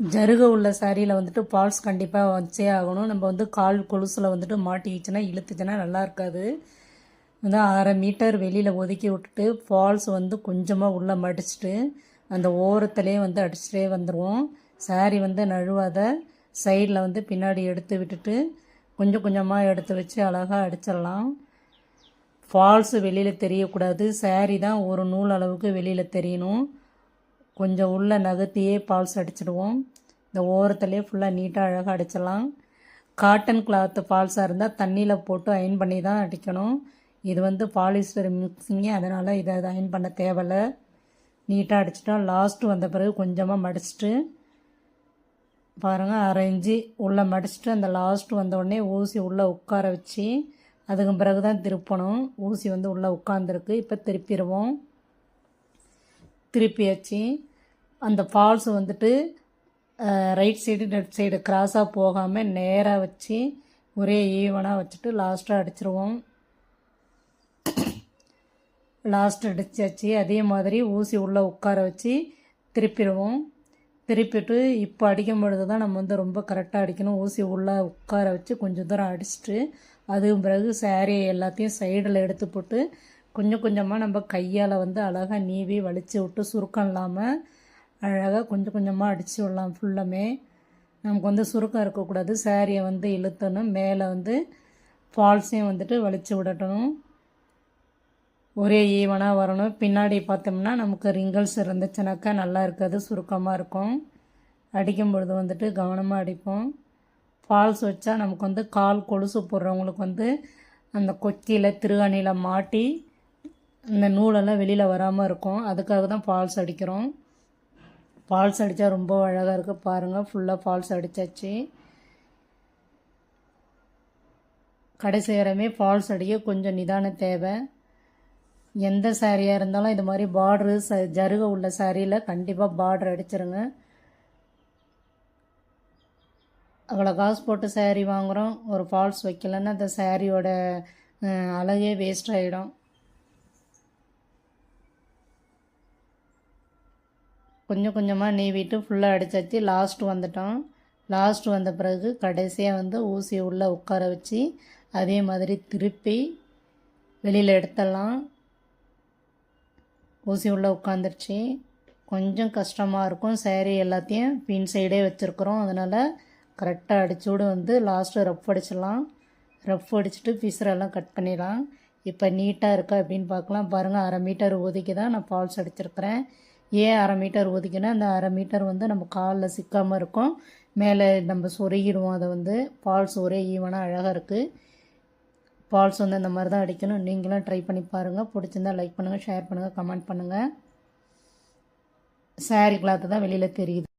ஜருக உள்ள சாரியில் வந்துட்டு ஃபால்ஸ் கண்டிப்பாக வச்சே ஆகணும். நம்ம வந்து கால் கொலுசில் வந்துட்டு மாட்டிக்கிச்சுன்னா இழுத்துச்சுன்னா நல்லா இருக்காது. வந்து அரை மீட்டர் வெளியில் ஒதுக்கி விட்டுட்டு ஃபால்ஸ் வந்து கொஞ்சமாக உள்ளே மடிச்சிட்டு அந்த ஓரத்துலேயே வந்து அடிச்சிட்டே வந்துடுவோம் சாரி வந்து நழுவாத சைடில் வந்து பின்னாடி எடுத்து விட்டுட்டு கொஞ்சம் கொஞ்சமாக எடுத்து வச்சு அழகாக அடிச்சிடலாம். ஃபால்ஸு வெளியில் தெரியக்கூடாது. சாரி தான் ஒரு நூல் அளவுக்கு வெளியில் தெரியணும். கொஞ்சம் உள்ளே நகர்த்தியே ஃபால்ஸ் அடிச்சிடுவோம். இந்த ஓரத்துலேயே ஃபுல்லாக நீட்டாக அழகாக அடிச்சிடலாம். காட்டன் கிளாத்து ஃபால்ஸாக இருந்தால் தண்ணியில் போட்டு அயன் பண்ணி தான் அடிக்கணும். இது வந்து பாலிஸ்டர் மிக்சிங்கு அதனால் இதை அயன் பண்ண தேவையில்லை. நீட்டாக அடிச்சிட்டோம் லாஸ்ட்டு வந்த பிறகு கொஞ்சமாக மடிச்சிட்டு பாருங்கள் அரைஞ்சி உள்ளே மடிச்சிட்டு அந்த லாஸ்ட்டு வந்த ஊசி உள்ளே உட்கார வச்சு அதுக்கு பிறகு தான் திருப்பணும். ஊசி வந்து உள்ளே உட்காந்துருக்கு இப்போ திருப்பிடுவோம். திருப்பியாச்சு. அந்த ஃபால்ஸ் வந்துட்டு ரைட் சைடு லெஃப்ட் சைடு கிராஸாக போகாமல் நேராக வச்சு ஒரே ஈவனாக வச்சுட்டு லாஸ்ட்டாக அடிச்சிருவோம். லாஸ்ட் அடிச்சாச்சு. அதே மாதிரி ஊசி உள்ளே உட்கார வச்சு திருப்பிடுவோம். திருப்பிட்டு இப்போ அடிக்கும் பொழுது தான் நம்ம வந்து ரொம்ப கரெக்டாக அடிக்கணும். ஊசி உள்ளே உட்கார வச்சு கொஞ்சம் தூரம் அடிச்சுட்டு அதுக்கு பிறகு சாரி எல்லாத்தையும் சைடில் எடுத்து போட்டு கொஞ்சம் கொஞ்சமாக நம்ம கையால் வந்து அழகாக நீவி வலிச்சு விட்டு சுருக்கம் இல்லாமல் அழகாக கொஞ்சம் கொஞ்சமாக அடித்து விடலாம் ஃபுல்லுமே நமக்கு வந்து சுருக்கம் இருக்கக்கூடாது. சாரியை வந்து இழுத்தணும். மேலே வந்து ஃபால்ஸையும் வந்துட்டு வலிச்சு விடட்டணும் ஒரே ஈவனாக வரணும். பின்னாடி பார்த்தோம்னா நமக்கு ரிங்கல்ஸ் இருந்துச்சுனாக்கா நல்லா இருக்காது சுருக்கமாக இருக்கும். அடிக்கும் பொழுது வந்துட்டு கவனமாக அடிப்போம். ஃபால்ஸ் வச்சா நமக்கு வந்து கால் கொலுசு போடுறவங்களுக்கு வந்து அந்த கொக்கியில் திருகாணியில் மாட்டி இந்த நூலெல்லாம் வெளியில் வராமல் இருக்கும். அதுக்காக தான் ஃபால்ஸ் அடிக்கிறோம். ஃபால்ஸ் அடித்தா ரொம்ப அழகாக இருக்குது பாருங்கள் ஃபுல்லாக ஃபால்ஸ் அடித்தாச்சு கடைசி வரமே ஃபால்ஸ் அடிக்க கொஞ்சம் நிதானம் தேவை. எந்த சாரியாக இருந்தாலும் இது மாதிரி பார்ட்ரு ச ஜருக உள்ள சாரியில் கண்டிப்பாக பார்டர் அடிச்சிருங்க. அவ்வளோ காசு போட்டு சாரீ வாங்குகிறோம் ஒரு ஃபால்ஸ் வைக்கலன்னா அந்த சாரியோட அழகே வேஸ்ட் ஆகிடும் கொஞ்சம் கொஞ்சமாக நீவிட்டு ஃபுல்லாக அடித்தாச்சு லாஸ்ட் வந்துட்டோம். லாஸ்ட் வந்த பிறகு கடைசியாக வந்து ஊசி உள்ளே உட்கார வச்சு அதே மாதிரி திருப்பி வெளியில் எடுத்துடலாம் ஊசி உள்ளே உட்காந்துருச்சு கொஞ்சம் கஷ்டமாக இருக்கும். சேரீ எல்லாத்தையும் பின் சைடே வச்சுருக்குறோம். அதனால் கரெக்டாக அடிச்சோடு வந்து லாஸ்ட்டு ரஃப் அடிச்சிடலாம். ரஃப் அடிச்சுட்டு பிசரெல்லாம் கட் பண்ணிடலாம். இப்போ நீட்டாக இருக்கா அப்படின்னு பார்க்கலாம். பாருங்கள் அரை மீட்டர் ஒதுக்கி தான் நான் ஃபால்ஸ் அடிச்சிருக்கிறேன். ஏன் அரை மீட்டர் ஒதுக்கினா அந்த அரை மீட்டர் வந்து நம்ம காலில் சிக்காமல் இருக்கும். மேலே நம்ம சொருகிடுவோம். அதை வந்து ஃபால்ஸ் ஒரே ஈவனாக அழகாக இருக்குது ஃபால்ஸ் வந்து இந்த மாதிரி தான் அடிக்கணும். நீங்களும் ட்ரை பண்ணி பாருங்கள் பிடிச்சிருந்தா லைக் பண்ணுங்கள் ஷேர் பண்ணுங்கள் கமெண்ட் பண்ணுங்கள் சாரி கிளாத்து தான் வெளியில் தெரியுது.